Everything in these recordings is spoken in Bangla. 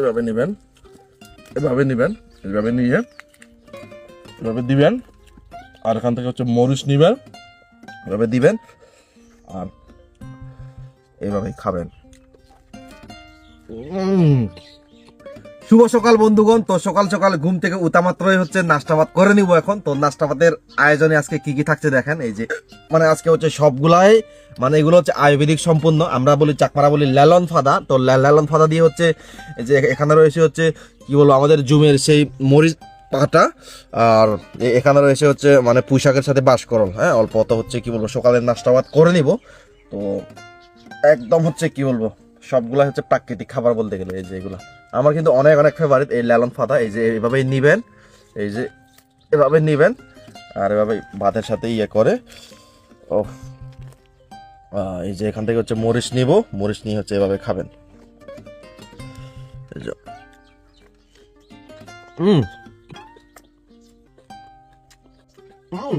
এভাবে নেবেন এভাবে নেবেন, এভাবে নিয়ে এভাবে দিবেন আর এখান থেকে হচ্ছে মরিচ নেবেন, এভাবে দিবেন, আর এইভাবেই খাবেন। শুভ সকাল, বন্ধুগণ। তো সকাল সকাল ঘুম থেকে উতামাত্রই হচ্ছে নাস্তাবাদ করে নিব এখন। তো নাস্তাবাদের আয়োজনে আজকে কি কি থাকছে দেখেন, এই যে মানে আজকে হচ্ছে সবগুলাই মানে এগুলো হচ্ছে আয়ুর্বেদিক সম্পন্ন। আমরা বলি চাকমারা বলি লালন ফাদা। তো লালন ফাদা দিয়ে হচ্ছে যে এখানে রয়েছে হচ্ছে, কি বলব, আমাদের জুমের সেই মরিচ পাটা, আর এখানে রয়েছে হচ্ছে মানে পুঁইশাকের সাথে বাসকরল হ্যাঁ অল্প অত হচ্ছে, কি বলব, সকালের নাস্তাবাদ করে নিব। তো একদম হচ্ছে, কি বলব সবগুলা হচ্ছে প্রাকৃতিক খাবার বলতে গেলে, এই যে এগুলা। আমার কিন্তু অনেক অনেক ফেভারিট এই লালন ফাদা এই যে এভাবেই নিবেন এই যে এভাবে নিবেন আর এভাবে ভাতের সাথে ইয়ে করে। ও এই যে এখান থেকে হচ্ছে মরিচ নিব মরিচ নিয়ে হচ্ছে এভাবে খাবেন। হুম হুম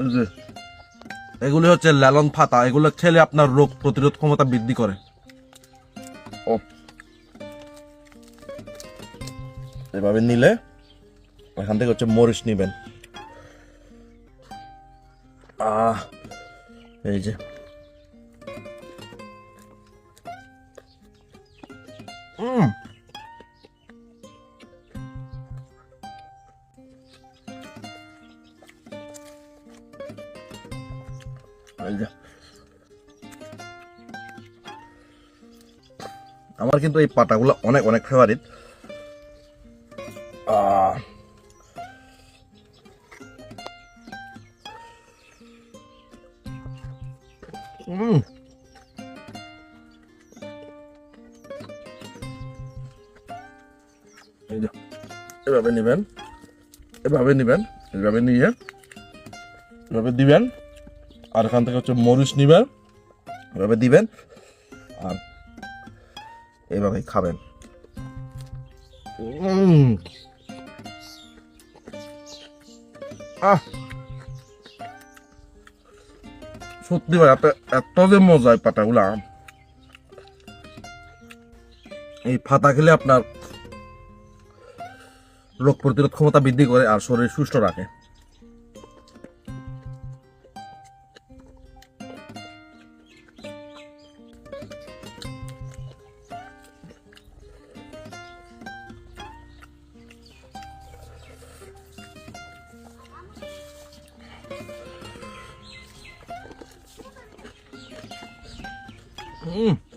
এই যে এগুলি হচ্ছে লালন ফাতা। এগুলো খেলে আপনার রোগ প্রতিরোধ ক্ষমতা বৃদ্ধি করে। ও। এভাবে নিলে এখান থেকে হচ্ছে মরিচ নিবেন। আহ, এই যে। উম আমার কিন্তু এই পাটাগুলো অনেক অনেক ফেভারিট এভাবে নেবেন এভাবে নেবেন, এভাবে নিয়ে, এভাবে দিবেন। আর এখান থেকে হচ্ছে মরিচ নিবেন এভাবে দিবেন আর এইভাবেই খাবেন। আহ। সত্যি ভাই এত এত যে মজা এই পাতাগুলা এই ফাতা খেলে আপনার রোগ প্রতিরোধ ক্ষমতা বৃদ্ধি করে আর শরীর সুস্থ রাখে। 嗯。